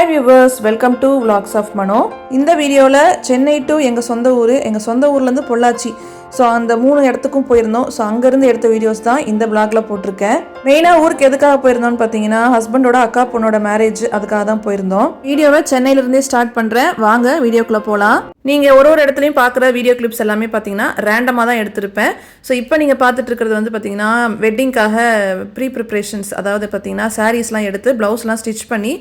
Hi viewers welcome to vlogs of Mano இந்த வீடியோவில் Chennai to எங்கள் சொந்த ஊர் எங்கள் சொந்த ஊர்லேருந்து பொள்ளாச்சி. ஸோ அந்த மூணு இடத்துக்கும் போயிருந்தோம். ஸோ அங்கேருந்து எடுத்த வீடியோஸ் தான் இந்த vlogல போட்டிருக்கேன். மெயினாக ஊருக்கு எதுக்காக போயிருந்தோம்னு பார்த்தீங்கன்னா ஹஸ்பண்டோட அக்கா பொண்ணோட மேரேஜ் அதுக்காக தான் போயிருந்தோம். வீடியோவை சென்னையிலேருந்தே ஸ்டார்ட் பண்ணுறேன் வாங்க வீடியோக்குள்ளே போகலாம் நீங்கள் ஒரு ஒரு இடத்துலையும் பார்க்குற வீடியோ கிளிப்ஸ் எல்லாமே பார்த்தீங்கன்னா ரேண்டமாக தான் எடுத்திருப்பேன். ஸோ இப்போ நீங்கள் பார்த்துட்டு இருக்கிறது வந்து பார்த்தீங்கன்னா வெட்டிங்க்காக ப்ரீ ப்ரிப்ரேஷன்ஸ் அதாவது பார்த்தீங்கன்னா சாரீஸ்லாம் எடுத்து ப்ளவுஸ்லாம் ஸ்டிச் பண்ணி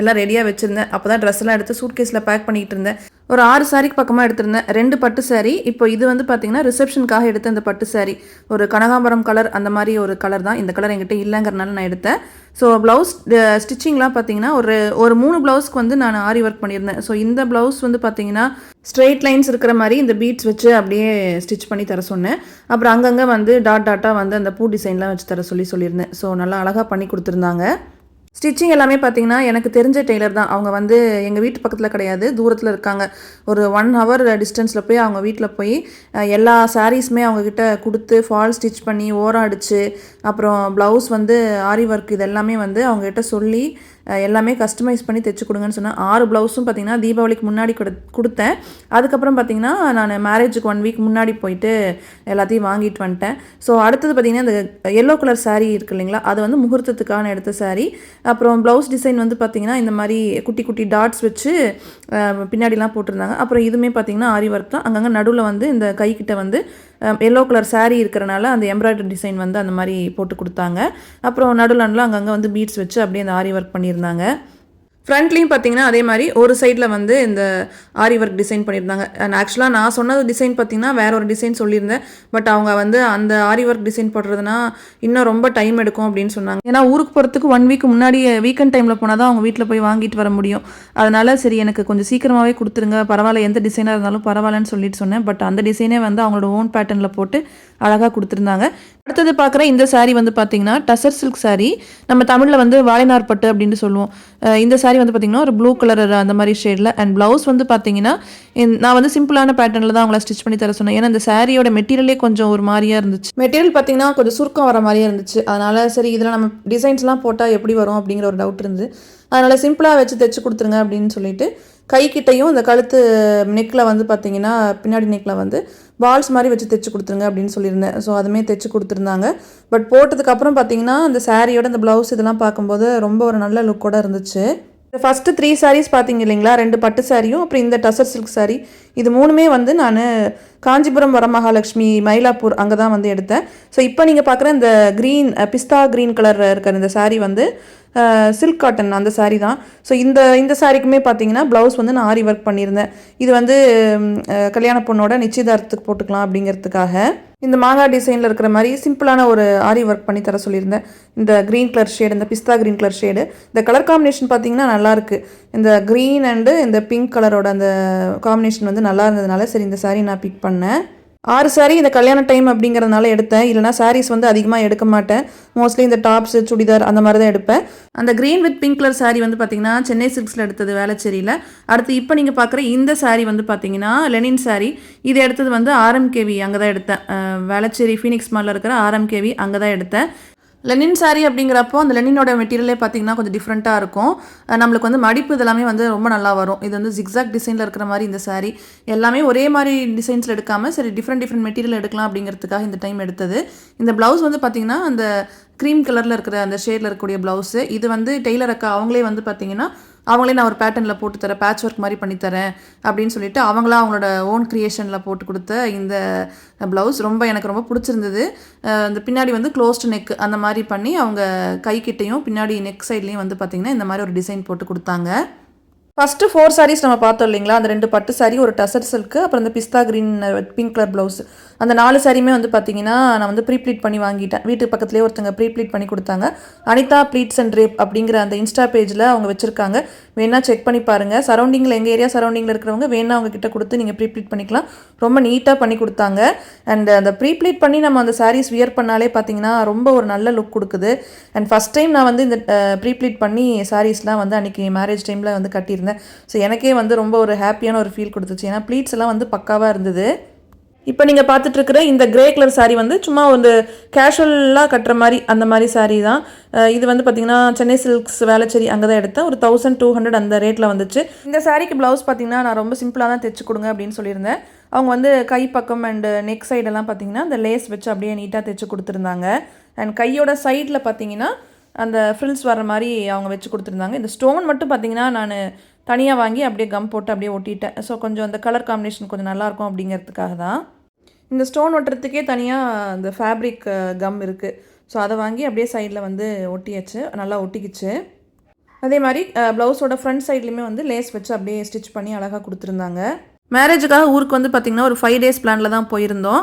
எல்லாம் ரெடியாக வச்சுருந்தேன். அப்போ தான் ட்ரெஸ்லாம் எடுத்து சூட்கேஸில் பேக் பண்ணிட்டு இருந்தேன். ஒரு ஆறு சாரிக்கு பக்கமாக எடுத்திருந்தேன். ரெண்டு பட்டு saree. இப்போ இது வந்து பார்த்தீங்கன்னா ரிசப்ஷனுக்காக எடுத்த இந்த பட்டு saree. ஒரு கனகாம்பரம் கலர் அந்த மாதிரி ஒரு கலர் தான். இந்த கலர் என்கிட்ட இல்லைங்கிறனால நான் எடுத்தேன். ஸோ ப்ளவுஸ் ஸ்டிச்சிங்லாம் பார்த்தீங்கன்னா ஒரு ஒரு மூணு ப்ளவுஸ்க்கு வந்து நான் ஆரி ஒர்க் பண்ணியிருந்தேன். ஸோ இந்த ப்ளவுஸ் வந்து பார்த்தீங்கன்னா ஸ்ட்ரெயிட் லைன்ஸ் இருக்கிற மாதிரி இந்த பீட்ஸ் வச்சு அப்படியே ஸ்டிச் பண்ணி தர சொன்னேன். அப்புறம் அங்கங்கே வந்து டாட் டாட்டாக வந்து அந்த பூ டிசைன்லாம் வச்சு தர சொல்லி சொல்லியிருந்தேன். ஸோ நல்லா அழகாக பண்ணி கொடுத்துருந்தாங்க. ஸ்டிச்சிங் எல்லாமே பார்த்தீங்கன்னா எனக்கு தெரிஞ்ச டெய்லர் தான். அவங்க வந்து எங்கள் வீட்டு பக்கத்தில் கிடையாது. தூரத்தில் இருக்காங்க. ஒரு ஒன் ஹவர் டிஸ்டன்ஸில் போய் அவங்க வீட்டில் போய் எல்லா சாரீஸுமே அவங்கக்கிட்ட கொடுத்து ஃபால் ஸ்டிச் பண்ணி ஓரம் அடித்து அப்புறம் ப்ளவுஸ் வந்து ஆரி ஒர்க் இதெல்லாமே வந்து அவங்ககிட்ட சொல்லி எல்லாமே கஸ்டமைஸ் பண்ணி தைச்சு கொடுங்கன்னு சொன்னேன். ஆறு ப்ளவுஸும் பார்த்தீங்கன்னா தீபாவளிக்கு முன்னாடி கொடு கொடுத்தேன். அதுக்கப்புறம் பார்த்தீங்கன்னா நான் மேரேஜுக்கு ஒன் வீக் முன்னாடி போயிட்டு எல்லாத்தையும் வாங்கிட்டு வந்துட்டேன். ஸோ அடுத்தது பார்த்தீங்கன்னா இந்த எல்லோ கலர் சாரீ இருக்கு இல்லைங்களா அது வந்து முகூர்த்தத்துக்கான எடுத்த சாரீ அப்புறம் ப்ளவுஸ் டிசைன் வந்து பார்த்தீங்கன்னா இந்த மாதிரி குட்டி குட்டி டாட்ஸ் வச்சு பின்னாடிலாம் போட்டிருந்தாங்க. அப்புறம் இதுவுமே பார்த்தீங்கன்னா ஆரி ஒர்க் தான். அங்கங்கே நடுவில் வந்து இந்த கைக்கிட்ட வந்து எல்லோ கலர் சாரீ இருக்கிறனால அந்த எம்ப்ராய்டரி டிசைன் வந்து அந்த மாதிரி போட்டு கொடுத்தாங்க. அப்புறம் நடுவில் நடுவில் அங்கங்கே வந்து பீட்ஸ் வச்சு அப்படியே அந்த ஆரி ஒர்க் பண்ணியிருந்தாங்க. ஃப்ரண்ட்லேயும் பார்த்தீங்கன்னா அதே மாதிரி ஒரு சைடில் வந்து இந்த ஆரி ஒர்க் டிசைன் பண்ணியிருந்தாங்க. அண்ட் ஆக்சுவலாக நான் சொன்னது டிசைன் பார்த்தீங்கன்னா வேற ஒரு டிசைன் சொல்லியிருந்தேன். பட் அவங்க வந்து அந்த ஆரி ஒர்க் டிசைன் போடுறதுனா இன்னும் ரொம்ப டைம் எடுக்கும் அப்படின்னு சொன்னாங்க. ஏன்னா ஊருக்கு போகிறதுக்கு ஒன் வீக் முன்னாடி வீக்கெண்ட் டைமில் போனால் தான் அவங்க வீட்டில் போய் வாங்கிட்டு வர முடியும். அதனால சரி எனக்கு கொஞ்சம் சீக்கிரமாகவே கொடுத்துருங்க. பரவாயில்ல எந்த டிசைனாக இருந்தாலும் பரவாயில்லன்னு சொல்லிட்டு சொன்னேன். பட் அந்த டிசைனே வந்து அவங்களோட ஓன் பேட்டர்னில் போட்டு அழகாக கொடுத்துருந்தாங்க. அடுத்தது பார்க்குற இந்த சாரீ வந்து பார்த்தீங்கன்னா டசர் சில்க் சாரீ நம்ம தமிழில் வந்து வாழைநார் பட்டு அப்படின்னு சொல்லுவோம். இந்த சாரீ வந்து பார்த்தீங்கன்னா ஒரு ப்ளூ கலர் அந்த மாதிரி ஷேடில் அண்ட் ப்ளவுஸ் வந்து பார்த்தீங்கன்னா நான் வந்து சிம்பிளான பேட்டர்னில் தான் அவங்கள ஸ்டிச் பண்ணி தர சொன்னேன். ஏன்னா இந்த சாரியோட மெட்டீரியலே கொஞ்சம் ஒரு மாதிரியா இருந்துச்சு. மெட்டீரியல் பார்த்தீங்கன்னா கொஞ்சம் சுருக்கம் வர மாதிரியே இருந்துச்சு. அதனால சரி இதில் நம்ம டிசைன்ஸ்லாம் போட்டால் எப்படி வரும் அப்படிங்கிற ஒரு டவுட் இருந்து அதனால் சிம்பிளாக வச்சு தைச்சி கொடுத்துருங்க அப்படின்னு சொல்லிட்டு கைக்கிட்டையும் இந்த கழுத்து நெக்கில் வந்து பார்த்தீங்கன்னா பின்னாடி நெக்கில் வந்து பால்ஸ் மாதிரி வச்சு தைச்சி கொடுத்துருங்க அப்படின்னு சொல்லியிருந்தேன். ஸோ அதுமே தைச்சி கொடுத்துருந்தாங்க. பட் போட்டதுக்கப்புறம் பார்த்தீங்கன்னா அந்த சாரியோட அந்த ப்ளவுஸ் இதெல்லாம் பார்க்கும்போது ரொம்ப ஒரு நல்ல லுக்கோட இருந்துச்சு. ஃபஸ்ட்டு த்ரீ சாரீஸ் பார்த்தீங்க இல்லைங்களா? ரெண்டு பட்டு சாரியும் அப்புறம் இந்த டசர் சில்க் saree. இது மூணுமே வந்து நான் காஞ்சிபுரம் வரமகாலட்சுமி மயிலாப்பூர் அங்கே தான் வந்து எடுத்தேன். ஸோ இப்போ நீங்கள் பார்க்குற இந்த க்ரீன் பிஸ்தா க்ரீன் கலரில் இருக்கிற இந்த சாரீ வந்து சில்க் காட்டன் அந்த சாரீ தான். ஸோ இந்த இந்த சாரிக்குமே பார்த்தீங்கன்னா ப்ளவுஸ் வந்து நான் ஆரி ஒர்க் பண்ணியிருந்தேன். இது வந்து கல்யாண பொண்ணோட நிச்சயதார்த்தத்துக்கு போட்டுக்கலாம் அப்படிங்கிறதுக்காக. இந்த மாங்காய் டிசைனில் இருக்கிற மாதிரி சிம்பிளான ஒரு ஆரி ஒர்க் பண்ணி தர சொல்லியிருந்தேன். இந்த க்ரீன் கலர் ஷேடு இந்த பிஸ்தா க்ரீன் கலர் ஷேடு இந்த கலர் காம்பினேஷன் பார்த்தீங்கன்னா நல்லாயிருக்கு இந்த க்ரீன் அண்டு இந்த பிங்க் கலரோட அந்த காம்பினேஷன் வந்து நல்லா இருந்ததுனால சரி இந்த saree நான் பிக் பண்ணேன். ஆறு saree இந்த கல்யாண டைம் அப்படிங்கிறதுனால எடுத்தேன். இல்லைனா சாரீஸ் வந்து அதிகமாக எடுக்க மாட்டேன். மோஸ்ட்லி இந்த டாப்ஸ் சுடிதார் அந்த மாதிரி தான் எடுப்பேன். அந்த green with pink colour sari வந்து பார்த்தீங்கன்னா சென்னை சில்க்ஸில் எடுத்தது வேளச்சேரியில். அடுத்து இப்போ நீங்கள் பார்க்குற இந்த சாரீ வந்து பார்த்தீங்கன்னா லெனின் சாரீ இது எடுத்தது வந்து ஆர்எம்கேவி அங்கே தான் எடுத்தேன். வேளச்சேரி ஃபீனிக்ஸ் மாலில் இருக்கிற ஆர்எம்கேவி அங்கே தான் எடுத்தேன். லெனின் சாரீ அப்படிங்கிறப்போ அந்த லெனினோட மெட்டீரியலே பார்த்தீங்கன்னா கொஞ்சம் டிஃப்ரெண்ட்டாக இருக்கும். நம்மளுக்கு வந்து மடிப்பு இதெல்லாமே வந்து ரொம்ப நல்லா வரும். இது வந்து ஜிக்ஸாக் டிசைனில் இருக்கிற மாதிரி இந்த சாரீ எல்லாமே ஒரே மாதிரி டிசைன்ஸில் எடுக்காமல் சரி டிஃப்ரெண்ட் டிஃப்ரெண்ட் மெட்டீரியல் எடுக்கலாம் அப்படிங்கிறதுக்காக இந்த டைம் எடுத்தது. இந்த ப்ளவுஸ் வந்து பார்த்தீங்கன்னா அந்த க்ரீம் கலரில் இருக்கிற அந்த ஷேடில் இருக்கக்கூடிய ப்ளவுஸு இது வந்து டெய்லர் அக்கா அவங்களே வந்து பார்த்தீங்கன்னா அவங்களே நான் ஒரு பேட்டர்னில் போட்டு தரேன் பேட்ச் ஒர்க் மாதிரி பண்ணி தரேன் அப்படின்னு சொல்லிட்டு அவங்களா அவங்களோட ஓன் க்ரியேஷனில் போட்டு கொடுத்த இந்த ப்ளவுஸ் ரொம்ப எனக்கு ரொம்ப பிடிச்சிருந்தது. இந்த பின்னாடி வந்து க்ளோஸ்டு நெக் அந்த மாதிரி பண்ணி அவங்க கைக்கிட்டையும் பின்னாடி நெக் சைட்லேயும் வந்து பார்த்திங்கன்னா இந்த மாதிரி ஒரு டிசைன் போட்டு கொடுத்தாங்க. ஃபஸ்ட்டு ஃபோர் சாரீஸ் நம்ம பார்த்தோம் இல்லைங்களா? அந்த ரெண்டு பட்டு சாரீ ஒரு டசர் சில்க்கு அப்புறம் இந்த pista green pink colour blouse அந்த நாலு சாரியுமே வந்து பார்த்தீங்கன்னா நான் வந்து ப்ரீப்ளீட் பண்ணி வாங்கிட்டேன். வீட்டுக்கு பக்கத்துலேயே ஒருத்தங்க ப்ரீப்ளீட் பண்ணி கொடுத்தாங்க. அனிதா ப்ளீட்ஸ் அண்ட் ரேப் அப்படிங்கிற அந்த இன்ஸ்டா பேஜில் அவங்க வச்சுருக்காங்க. வேணா செக் பண்ணி பாருங்கள் சரௌண்டிங்கில் எங்கள் ஏரியா சரௌண்டிங்கில் இருக்கிறவங்க வேணா அவங்க கிட்ட கொடுத்து நீங்கள் ப்ரீப்ளீட் பண்ணிக்கலாம். ரொம்ப நீட்டாக பண்ணி கொடுத்தாங்க. அண்ட் அந்த ப்ரீப்ளீட் பண்ணி நம்ம அந்த சாரீஸ் வியர் பண்ணாலே பார்த்தீங்கன்னா ரொம்ப ஒரு நல்ல லுக் கொடுக்குது. அண்ட் ஃபஸ்ட் டைம் நான் வந்து இந்த ப்ரீப்ளீட் பண்ணி சாரீஸ்லாம் வந்து அன்றைக்கி மேரேஜ் டைமில் வந்து கட்டியிருந்தேன். ஸோ எனக்கே வந்து ரொம்ப ஒரு ஹாப்பியான ஒரு ஃபீல் கொடுத்துச்சு. ஏன்னா ப்ளீட்ஸ் எல்லாம் வந்து பக்காவாக இருந்தது. இப்போ நீங்கள் பார்த்துட்டு இருக்கிற இந்த கிரே கலர் சாரீ வந்து சும்மா ஒரு கேஷுவலாக கட்டுற மாதிரி அந்த மாதிரி சாரீ தான். இது வந்து பார்த்தீங்கன்னா சென்னை சில்க்ஸ் வேலைச்சேரி அங்கே தான் எடுத்தேன். ஒரு தௌசண்ட் டூ ஹண்ட்ரட் அந்த ரேட்டில் வந்துச்சு. இந்த சாரீக்கு ப்ளவுஸ் பார்த்தீங்கன்னா நான் ரொம்ப சிம்பிளாக தான் தைச்சு கொடுங்க அப்படின்னு சொல்லியிருந்தேன். அவங்க வந்து கை பக்கம் அண்டு நெக் சைடெல்லாம் பார்த்தீங்கன்னா அந்த லேஸ் வச்சு அப்படியே நீட்டாக தைச்சு கொடுத்துருந்தாங்க. அண்ட் கையோட சைடில் பார்த்தீங்கன்னா அந்த ஃப்ரில்ஸ் வர மாதிரி அவங்க வச்சு கொடுத்துருந்தாங்க. இந்த ஸ்டோன் மட்டும் பார்த்தீங்கன்னா நான் தனியாக வாங்கி அப்படியே கம் போட்டு அப்படியே ஒட்டிட்டேன். ஸோ கொஞ்சம் அந்த கலர் காம்பினேஷன் கொஞ்சம் நல்லாயிருக்கும் அப்படிங்கிறதுக்காக தான். இந்த ஸ்டோன் ஒட்டுறதுக்கே தனியாக இந்த ஃபேப்ரிக் கம் இருக்குது ஸோ அதை வாங்கி அப்படியே சைடில் வந்து ஒட்டியாச்சு. நல்லா ஒட்டிக்கிச்சு. அதே மாதிரி ப்ளவுஸோட ஃப்ரண்ட் சைட்லேயுமே வந்து லேஸ் வச்சு அப்படியே ஸ்டிச் பண்ணி அழகாக கொடுத்துருந்தாங்க. மேரேஜுக்காக ஊருக்கு வந்து பார்த்திங்கன்னா ஒரு ஃபைவ் டேஸ் பிளானில் தான் போயிருந்தோம்.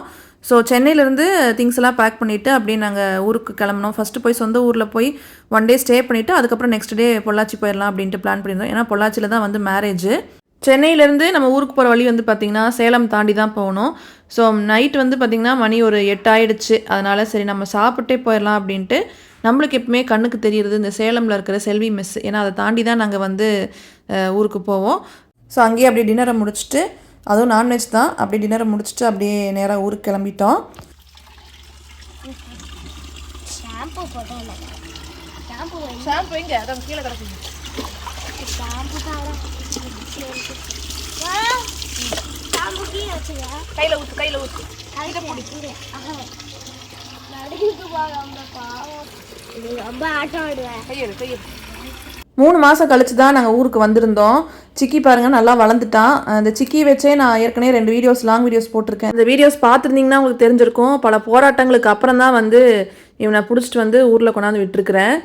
ஸோ சென்னையிலேருந்து திங்ஸ் எல்லாம் பேக் பண்ணிவிட்டு அப்படியே நாங்கள் ஊருக்கு கிளம்புனோம். ஃபஸ்ட்டு போய் சொந்த ஊரில் போய் ஒன் டே ஸ்டே பண்ணிவிட்டு அதுக்கப்புறம் நெக்ஸ்ட் டே பொள்ளாச்சி போயிடலாம் அப்படின்ட்டு பிளான் பண்ணியிருந்தோம். ஏன்னா பொள்ளாச்சியில் தான் வந்து மேரேஜ் சென்னையிலேருந்து நம்ம ஊருக்கு போகிற வழி வந்து பார்த்திங்கன்னா சேலம் தாண்டி தான் போகணும். ஸோ நைட் வந்து பார்த்திங்கன்னா மணி ஒரு எட்டு ஆயிடுச்சு அதனால் சரி நம்ம சாப்பிட்டே போயிடலாம் அப்படின்ட்டு நம்மளுக்கு எப்பவுமே கண்ணுக்கு தெரியுறது இந்த சேலமில் இருக்கிற செல்வி மெஸ் ஏன்னா அதை தாண்டி தான் நாங்கள் வந்து ஊருக்கு போவோம். ஸோ அங்கேயே அப்படியே டின்னரை முடிச்சுட்டு அதுவும் நான்வெஜ் தான். அப்படியே டின்னரை முடிச்சுட்டு அப்படியே நேராக ஊருக்கு கிளம்பிட்டோம். ஷாம்பு போட்டேன் ஷாம்பு ஷாம்பு எங்கே? அதான் கீழே கிடக்குது. ஷாம்பு தான். கையில் ஊற்று கையில் ரொம்ப ஆட்டம் ஆடுவேன் கையெடு கையெடு மூணு மாதம் கழிச்சு தான் நாங்கள் ஊருக்கு வந்திருந்தோம். சிக்கி பாருங்க நல்லா வளர்ந்துட்டான். அந்த சிக்கி வச்சே நான் ஏற்கனவே ரெண்டு வீடியோஸ் லாங் வீடியோஸ் போட்டிருக்கேன். இந்த வீடியோஸ் பார்த்துருந்தீங்கன்னா உங்களுக்கு தெரிஞ்சிருக்கும். பல போராட்டங்களுக்கு அப்புறம் தான் வந்து இவனை பிடிச்சிட்டு வந்து ஊரில் கொண்டாந்து விட்டுருக்குறேன்.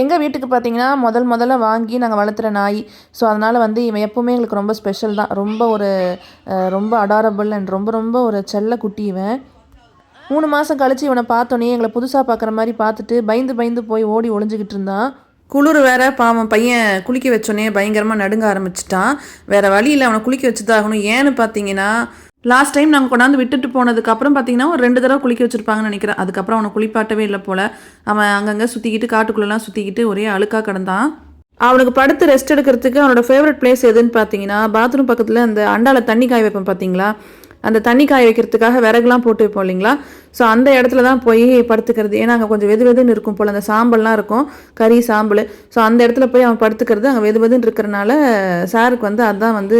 எங்கள் வீட்டுக்கு பார்த்தீங்கன்னா முதல் முதல்ல வாங்கி நாங்கள் வளர்த்துற நாய். ஸோ அதனால் வந்து இவன் எப்போவுமே எங்களுக்கு ரொம்ப ஸ்பெஷல் தான். ரொம்ப ஒரு ரொம்ப அடாரபிள் அண்ட் ரொம்ப ரொம்ப ஒரு செல்ல குட்டி இவன் மூணு மாதம் கழித்து இவனை பார்த்தோன்னே எங்களை புதுசாக பார்க்குற மாதிரி பார்த்துட்டு பயந்து பயந்து போய் ஓடி ஒளிஞ்சுக்கிட்டு இருந்தான் குளிர் வேற பாவம் பையன் குளிக்க வச்சோன்னே பயங்கரமாக நடுங்க ஆரம்பிச்சிட்டான். வேற வழியில் அவனை குளிக்க வச்சு தான் ஆகணும். ஏன்னு பார்த்தீங்கன்னா லாஸ்ட் டைம் நாங்கள் கொண்டாந்து விட்டுட்டு போனதுக்கப்புறம் பார்த்தீங்கன்னா ஒரு ரெண்டு தடவை குளிக்க வச்சுருப்பாங்கன்னு நினைக்கிறேன். அதுக்கப்புறம் அவனை குளிப்பாட்டவே இல்லை போல். அவன் அங்கங்கே சுற்றிக்கிட்டு காட்டுக்குள்ளெல்லாம் சுற்றிக்கிட்டு ஒரே அழுக்காக கிடந்தான். அவனுக்கு படுத்து ரெஸ்ட் எடுக்கிறதுக்கு அவனோட ஃபேவரட் பிளேஸ் எதுன்னு பார்த்தீங்கன்னா பாத்ரூம் பக்கத்தில் அந்த அண்டாவில் தண்ணி காய வைப்பேன் பார்த்தீங்களா அந்த தண்ணி காய வைக்கிறதுக்காக விறகுலாம் போட்டு வைப்போம் இல்லைங்களா? ஸோ அந்த இடத்துல தான் போய் படுத்துக்கிறது. ஏன்னா அங்கே கொஞ்சம் வெது வெதுன்னு இருக்கும் போல். அந்த சாம்பல்லாம் இருக்கும். கறி சாம்பல். ஸோ அந்த இடத்துல போய் அவன் படுத்துக்கிறது அங்கே வெது வெதுன்னு இருக்கிறனால சாருக்கு வந்து அதுதான் வந்து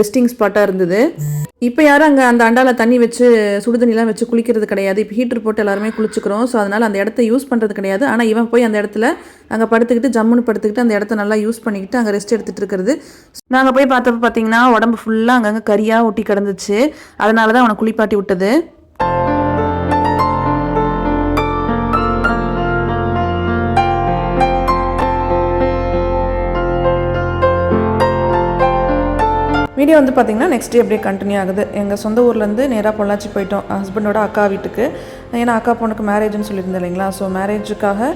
ரெஸ்டிங் ஸ்பாட்டாக இருந்தது. இப்போ யாரும் அங்கே அந்த அண்டாவில் தண்ணி வச்சு சுடு தண்ணிலாம் வச்சு குளிக்கிறது கிடையாது. இப்போ ஹீட்டர் போட்டு எல்லாருமே குளிச்சுக்கிறோம். ஸோ அதனால் அந்த இடத்த யூஸ் பண்ணுறது கிடையாது. ஆனால் இவன் போய் அந்த இடத்துல அங்கே படுத்துக்கிட்டு ஜம்முன்னு படுத்துக்கிட்டு அந்த இடத்த நல்லா யூஸ் பண்ணிக்கிட்டு அங்கே ரெஸ்ட் எடுத்துகிட்டு இருக்கிறது. நாங்கள் போய் பார்த்தப்ப பார்த்தீங்கன்னா உடம்பு ஃபுல்லாக அங்கங்கே கறியாக ஒட்டி கிடந்துச்சு. அதனால தான் அவனை குளிப்பாட்டி விட்டது. வீடியோ வந்து பார்த்திங்கன்னா நெக்ஸ்ட் டே அப்படியே கண்டினியூ ஆகுது. எங்கள் சொந்த ஊர்லேருந்து நேராக பொள்ளாச்சி போயிட்டோம். ஹஸ்பண்டோட அக்கா வீட்டுக்கு. ஏன்னா அக்கா பொண்ணுக்கு மேரேஜ்னு சொல்லியிருந்தேன் இல்லைங்களா? ஸோ மேரேஜுக்காக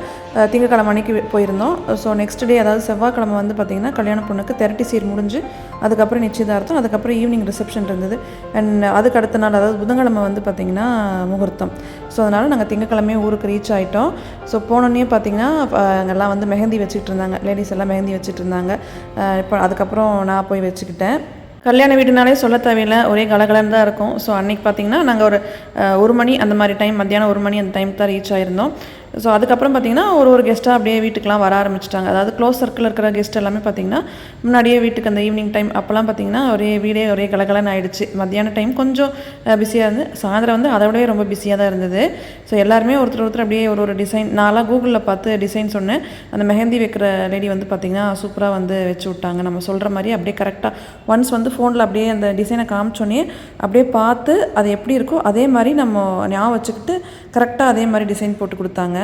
திங்கக்கிழமை அன்னைக்கு போயிருந்தோம். ஸோ நெக்ஸ்ட் டே அதாவது செவ்வாய்க்கிழமை வந்து பார்த்திங்கன்னா கல்யாண பொண்ணுக்கு திரட்டி சீர் முடிஞ்சு அதுக்கப்புறம் நிச்சயதார்த்தம் அதுக்கப்புறம் ஈவினிங் ரிசப்ஷன் இருந்தது. அண்ட் அதுக்கு அடுத்த நாள் அதாவது புதன்கிழமை வந்து பார்த்திங்கன்னா முகூர்த்தம். ஸோ அதனால் நாங்கள் திங்கக்கிழமையே ஊருக்கு ரீச் ஆகிட்டோம் ஸோ போனோன்னே பார்த்தீங்கன்னா அங்கெல்லாம் வந்து மெஹந்தி வச்சுக்கிட்டு இருந்தாங்க. லேடிஸ் எல்லாம் மெஹந்தி வச்சுட்டு இருந்தாங்க. இப்போ அதுக்கப்புறம் நான் போய் வச்சுக்கிட்டேன். கல்யாண வீடுனாலே சொல்ல தேவையில்ல. ஒரே கலகலன்னு தான் இருக்கும். ஸோ அன்றைக்கி பார்த்தீங்கன்னா நாங்கள் ஒரு ஒரு மணி அந்த மாதிரி டைம் மத்தியானம் ஒரு மணி அந்த டைம் தான் ரீச் ஆயிருந்தோம். ஸோ அதுக்கப்புறம் பார்த்திங்கன்னா ஒரு ஒரு கெஸ்ட்டாக அப்படியே வீட்டுக்கெலாம் வர ஆரம்பிச்சிட்டாங்க. அதாவது க்ளோஸ் சர்க்கிள் இருக்கிற கெஸ்ட் எல்லாமே பார்த்திங்கன்னா முன்னாடியே வீட்டுக்கு அந்த ஈவினிங் டைம் அப்போல்லாம் பார்த்தீங்கன்னா ஒரே வீடே ஒரே கலகலன்னு ஆயிடுச்சு. மத்தியான டைம் கொஞ்சம் பிஸியாக இருந்து சாயந்தரம் வந்து அதை விடவே ரொம்ப பிஸியாக தான் இருந்தது. ஸோ எல்லாருமே ஒருத்தர் ஒருத்தர் அப்படியே ஒரு ஒரு டிசைன் நான்லாம் கூகுளில் பார்த்து டிசைன் சொன்னேன். அந்த மெஹந்தி வைக்கிற லேடி வந்து பார்த்திங்கன்னா சூப்பராக வந்து வச்சு விட்டாங்க. நம்ம சொல்கிற மாதிரி அப்படியே கரெக்டாக ஒன்ஸ் வந்து ஃபோனில் அப்படியே அந்த டிசைனை காமிச்சோன்னே அப்படியே பார்த்து அது எப்படி இருக்கோ அதே மாதிரி நம்ம ஞாபகம் வச்சுக்கிட்டு கரெக்டாக அதே மாதிரி டிசைன் போட்டு கொடுத்தாங்க.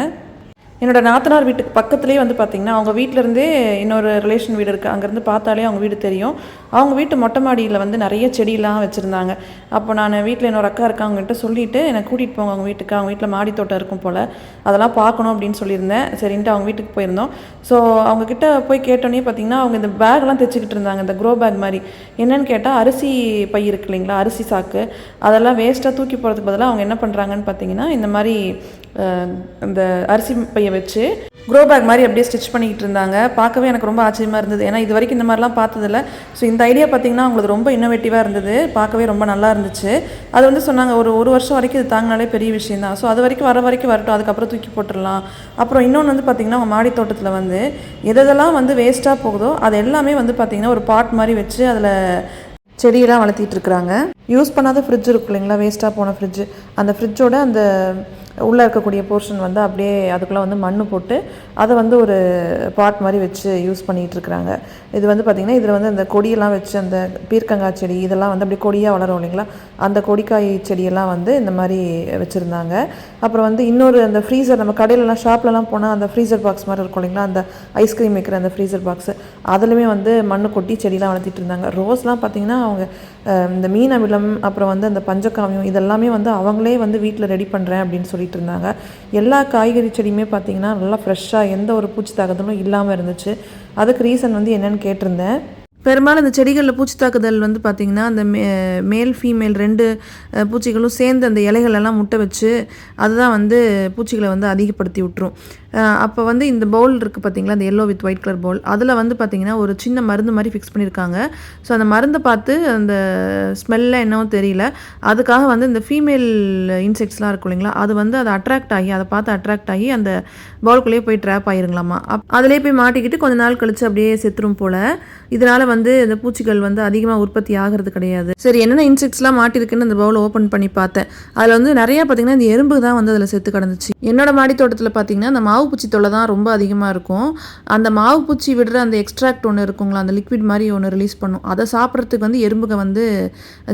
என்னோட நாத்தனார் வீட்டுக்கு பக்கத்துலேயே வந்து பார்த்திங்கன்னா அவங்க வீட்டிலேருந்தே இன்னொரு ரிலேஷன் வீடு இருக்குது அங்கேருந்து பார்த்தாலே அவங்க வீடு தெரியும். அவங்க வீட்டு மொட்டை மாடியில் வந்து நிறைய செடியெலாம் வச்சுருந்தாங்க. அப்போ நான் வீட்டில் இன்னொரு அக்கா இருக்காங்க அவங்ககிட்ட சொல்லிவிட்டு என்னை கூட்டிகிட்டு போங்க அவங்க வீட்டுக்கு. அவங்க வீட்டில் மாடி தோட்டம் இருக்கும் போல். அதெல்லாம் பார்க்கணும் அப்படின்னு சொல்லியிருந்தேன். சரின்ட்டு அவங்க வீட்டுக்கு போயிருந்தோம். ஸோ அவங்கக்கிட்ட போய் கேட்டோன்னே பார்த்தீங்கன்னா அவங்க இந்த பேக்லாம் தைச்சிக்கிட்டு இருந்தாங்க இந்த க்ரோ பேக் மாதிரி. என்னென்னு கேட்டால் அரிசி பை இருக்கு இல்லைங்களா? அரிசி சாக்கு. அதெல்லாம் வேஸ்ட்டாக தூக்கி போகிறதுக்கு பதிலாக அவங்க என்ன பண்ணுறாங்கன்னு பார்த்தீங்கன்னா இந்த மாதிரி அந்த அரிசி பையை வச்சு க்ரோ பேக் மாதிரி அப்படியே ஸ்டிச் பண்ணிக்கிட்டு இருந்தாங்க. பார்க்கவே எனக்கு ரொம்ப ஆச்சரியமாக இருந்தது. ஏன்னா இது வரைக்கும் இந்த மாதிரிலாம் பார்த்ததில்ல. ஸோ இந்த ஐடியா பார்த்தீங்கன்னா அவங்களுக்கு ரொம்ப இன்னோவேட்டிவாக இருந்தது. பார்க்கவே ரொம்ப நல்லா இருந்துச்சு. அது வந்து சொன்னாங்க ஒரு ஒரு வருஷம் வரைக்கும் இது தாங்கினாலே பெரிய விஷயம் தான் ஸோ அது வரைக்கும் வர வரைக்கும் வரட்டும். அதுக்கப்புறம் தூக்கி போட்டுடலாம். அப்புறம் இன்னொன்று வந்து பார்த்திங்கன்னா அவங்க மாடி தோட்டத்தில் வந்து எதெல்லாம் வந்து வேஸ்ட்டாக போகுதோ அது எல்லாமே வந்து பார்த்திங்கன்னா ஒரு பாட் மாதிரி வச்சு அதில் செடியெல்லாம் வளர்த்திட்டு இருக்கிறாங்க. யூஸ் பண்ணாத ஃப்ரிட்ஜ் இருக்கும் இல்லைங்களா? வேஸ்ட்டாக போன ஃப்ரிட்ஜு அந்த ஃப்ரிட்ஜோட அந்த உள்ளே இருக்கக்கூடிய போர்ஷன் வந்து அப்படியே அதுக்குள்ளே வந்து மண் போட்டு அதை வந்து ஒரு பாட் மாதிரி வச்சு யூஸ் பண்ணிகிட்டு இருக்கிறாங்க. இது வந்து பார்த்திங்கன்னா இதில் வந்து அந்த கொடியெல்லாம் வச்சு அந்த பீர்க்கங்காய் செடி இதெல்லாம் வந்து அப்படியே கொடியாக வளரும் இல்லைங்களா? அந்த கொடிக்காய் செடியெல்லாம் வந்து இந்த மாதிரி வச்சுருந்தாங்க. அப்புறம் வந்து இன்னொரு அந்த ஃப்ரீசர் நம்ம கடையிலலாம் ஷாப்லலாம் போனால் அந்த ஃப்ரீசர் பாக்ஸ் மாதிரி இருக்கும் இல்லைங்களா? அந்த ஐஸ்கிரீம் வைக்கிற அந்த ஃப்ரீசர் பாக்ஸு அதுலேயுமே வந்து மண் கொட்டி செடியெலாம் வளர்த்திட்டு இருந்தாங்க. ரோஸ்லாம் பார்த்திங்கன்னா அவங்க இந்த மீன் அமிலம் அப்புறம் வந்து அந்த பஞ்சகாவியம் இதெல்லாமே வந்து அவங்களே வந்து வீட்டில் ரெடி பண்ணுறேன் அப்படின்னு சொல்லிட்டு இருந்தாங்க. எல்லா காய்கறி செடியுமே பார்த்திங்கன்னா நல்லா ஃப்ரெஷ்ஷாக எந்த ஒரு பூச்சி தாக்கத்தலும் இல்லாமல் இருந்துச்சு. அதுக்கு ரீசன் வந்து என்னன்னு கேட்டிருந்தேன். பெரும்பாலும் அந்த செடிகளில் பூச்சி தாக்குதல் வந்து பார்த்திங்கன்னா அந்த மே மேல் ஃபீமேல் ரெண்டு பூச்சிகளும் சேர்ந்து அந்த இலைகள் எல்லாம் முட்டை வச்சு அதுதான் வந்து பூச்சிகளை வந்து அதிகப்படுத்தி விட்டுரும். அப்போ வந்து இந்த பவுல் இருக்குது பார்த்திங்களா அந்த yellow with white colour bowl அதில் வந்து பார்த்திங்கன்னா ஒரு சின்ன மருந்து மாதிரி ஃபிக்ஸ் பண்ணியிருக்காங்க ஸோ அந்த மருந்தை பார்த்து அந்த ஸ்மெல்ல என்னவோ தெரியல. அதுக்காக வந்து இந்த ஃபீமேல் இன்செக்ட்ஸ்லாம் இருக்கும் இல்லைங்களா அது வந்து அதை அட்ராக்ட் ஆகி அதை பார்த்து அட்ராக்ட் ஆகி அந்த பவுலுக்குள்ளேயே போய் ட்ராப் ஆயிருங்களாமா. அப் அதிலே போய் மாட்டிக்கிட்டு கொஞ்ச நாள் கழித்து அப்படியே செத்துரும் போல். இதனால் வந்து வந்து இந்த பூச்சிகள் வந்து அதிகமாக உற்பத்தி ஆகிறது கிடையாது. சரி என்னென்ன இன்செக்ட்ஸ்லாம் மாட்டிருக்குன்னு அந்த பவுலை ஓப்பன் பண்ணி பார்த்தேன். அதில் வந்து நிறைய பார்த்தீங்கன்னா இந்த எறும்பு தான் வந்து அதில் செத்து கிடந்துச்சு. என்னோட மாடி தோட்டத்தில் பார்த்தீங்கன்னா அந்த மாவு பூச்சி தொல்லை தான் ரொம்ப அதிகமாக இருக்கும். அந்த மாவு பூச்சி விடுற அந்த எக்ஸ்ட்ராக்ட் ஒன்று இருக்குங்களா அந்த லிக்விட் மாதிரி ஒன்று ரிலீஸ் பண்ணும். அதை சாப்பிட்றதுக்கு வந்து எறும்புக வந்து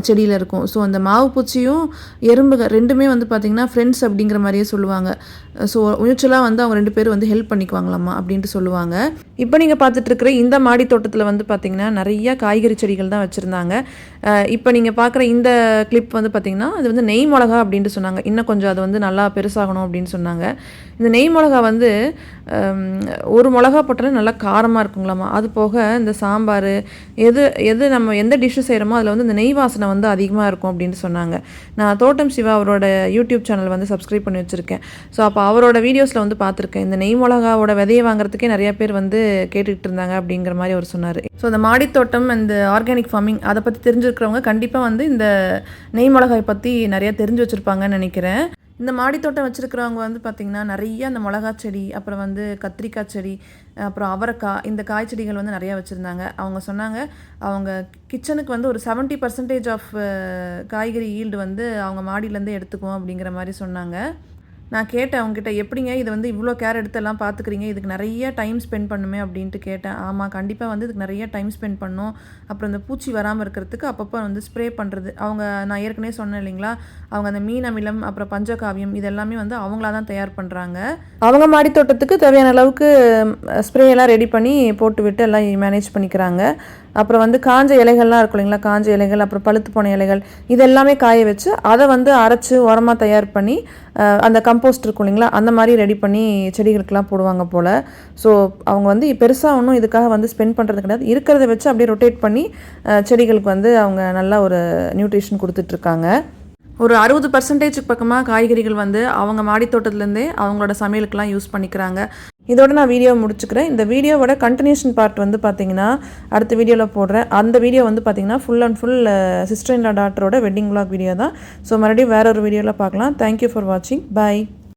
செடியில் இருக்கும். ஸோ அந்த மாவு பூச்சியும் எறும்புக ரெண்டுமே வந்து பார்த்திங்கன்னா ஃப்ரெண்ட்ஸ் அப்படிங்கிற மாதிரியே சொல்லுவாங்க. ஸோ மியூச்சுவலாக வந்து அவங்க ரெண்டு பேரும் வந்து ஹெல்ப் பண்ணிக்குவாங்களாமா அப்படின்ட்டு சொல்லுவாங்க. இப்போ நீங்கள் பார்த்துட்டு இருக்கிற இந்த மாடி தோட்டத்தில் வந்து பார்த்திங்கன்னா நிறைய காய்கறி செடிகள் தான் வச்சுருந்தாங்க. இப்போ நீங்கள் பார்க்குற இந்த கிளிப் வந்து பார்த்திங்கன்னா அது வந்து நெய் மிளகா அப்படின்ட்டு சொன்னாங்க. இன்னும் கொஞ்சம் அது வந்து நல்லா பெருசாகணும் அப்படின்னு சொன்னாங்க. இந்த நெய் மிளகா வந்து ஒரு மிளகா போட்டாலும் நல்லா காரமாக இருக்குங்களாமா? அது போக இந்த சாம்பார் எது எது நம்ம எந்த டிஷ்ஷு செய்கிறோமோ அதில் வந்து இந்த நெய் வாசனை வந்து அதிகமாக இருக்கும் அப்படின்னு சொன்னாங்க. நான் தோட்டம் சிவா அவரோட யூடியூப் சேனல் வந்து சப்ஸ்கிரைப் பண்ணி வச்சுருக்கேன். ஸோ அப்போ அவரோட வீடியோஸில் வந்து பார்த்துருக்கேன் இந்த நெய் மிளகாவோட விதையை வாங்குறதுக்கே நிறையா பேர் வந்து கேட்டுக்கிட்டு இருந்தாங்க அப்படிங்கிற மாதிரி அவர் சொன்னார். ஸோ இந்த மாடித்தோட்டம் இந்த ஆர்கானிக் ஃபார்மிங் அதை பற்றி தெரிஞ்சிருக்கிறவங்க கண்டிப்பாக வந்து இந்த நெய் மிளகாய் பற்றி நிறையா தெரிஞ்சு வச்சுருப்பாங்கன்னு நினைக்கிறேன். இந்த மாடித்தோட்டம் வச்சுருக்கிறவங்க வந்து பார்த்திங்கன்னா நிறைய அந்த மிளகா செடி அப்புறம் வந்து கத்திரிக்காய் செடி அப்புறம் அவரைக்காய் இந்த காய் செடிகள் வந்து நிறையா வச்சுருந்தாங்க. அவங்க சொன்னாங்க அவங்க கிச்சனுக்கு வந்து ஒரு செவன்ட்டி பர்சன்டேஜ் ஆஃப் காய்கறி ஈல்டு வந்து அவங்க மாடியிலேருந்து எடுத்துக்குவோம் அப்படிங்கிற மாதிரி சொன்னாங்க. நான் கேட்டேன் அவங்ககிட்ட எப்படிங்க? இது வந்து இவ்வளோ கேர் எடுத்து எல்லாம் பார்த்துக்கிறீங்க இதுக்கு நிறைய டைம் ஸ்பெண்ட் பண்ணுமே அப்படின்ட்டு கேட்டேன். ஆமாம் கண்டிப்பாக வந்து இதுக்கு நிறைய டைம் ஸ்பெண்ட் பண்ணோம். அப்புறம் இந்த பூச்சி வராமல் இருக்கிறதுக்கு அப்பப்போ வந்து ஸ்ப்ரே பண்ணுறது அவங்க நான் ஏற்கனவே சொன்னேன் இல்லைங்களா? அவங்க அந்த மீன் அமிலம் அப்புறம் பஞ்சகாவியம் இதெல்லாமே வந்து அவங்களா தான் தயார் பண்ணுறாங்க அவங்க மாடி தோட்டத்துக்கு தேவையான அளவுக்கு ஸ்ப்ரே எல்லாம் ரெடி பண்ணி போட்டு விட்டு எல்லாம் மேனேஜ் பண்ணிக்கிறாங்க. அப்புறம் வந்து காஞ்ச இலைகள்லாம் இருக்கும் இல்லைங்களா? காஞ்ச இலைகள் அப்புறம் பழுத்து போன இலைகள் இது எல்லாமே காய வச்சு அதை வந்து அரைச்சு உரமாக தயார் பண்ணி அந்த கம்ப் கம்போஸ்ட் இருக்கும் இல்லைங்களா? அந்த மாதிரி ரெடி பண்ணி செடிகளுக்கெல்லாம் போடுவாங்க போல். ஸோ அவங்க வந்து பெருசாக ஒன்றும் இதுக்காக வந்து ஸ்பெண்ட் பண்ணுறது கிடையாது. இருக்கிறத வச்சு அப்படியே ரொட்டேட் பண்ணி செடிகளுக்கு வந்து அவங்க நல்லா ஒரு நியூட்ரிஷன் கொடுத்துட்ருக்காங்க ஒரு அறுபது பர்சன்டேஜ் பக்கமாக காய்கறிகள் வந்து அவங்க மாடித்தோட்டத்துலேருந்தே அவங்களோட சமையலுக்கெல்லாம் யூஸ் பண்ணிக்கிறாங்க. இதோட நான் வீடியோ முடிச்சுக்கிறேன். இந்த வீடியோவோட கண்டினியூஷன் பார்ட் வந்து பார்த்தீங்கன்னா அடுத்த வீடியோவில் போடுறேன். அந்த வீடியோ வந்து பார்த்தீங்கன்னா full and full sister in டாட்டரோட wedding vlog video தான். ஸோ மறுபடியும் வேற ஒரு வீடியோவில் பார்க்கலாம் தேங்க்யூ ஃபார் வாட்சிங் பை